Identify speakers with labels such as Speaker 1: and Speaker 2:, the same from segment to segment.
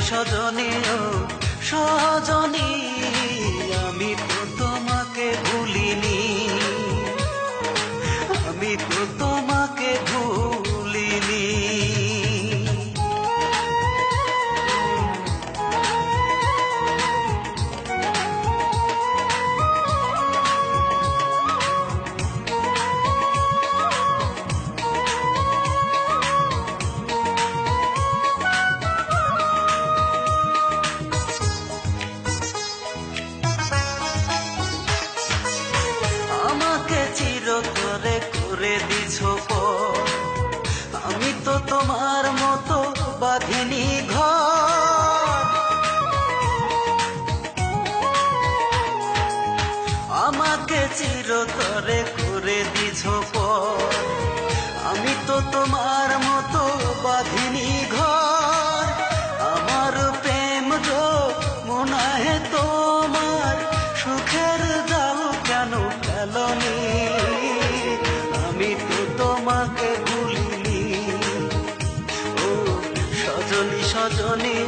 Speaker 1: সজনী ও চিরতরে করে দিছ আমি তো তোমার মতো বাঁধিনি ঘর। আমাকে চিরতরে করে দিছ সজনী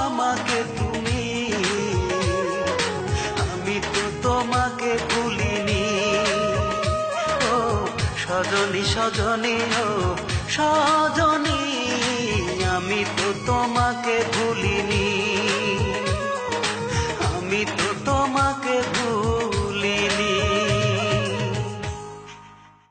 Speaker 1: সজনী সজনী ও সজনী। আমি তো তোমাকে ভুলিনি।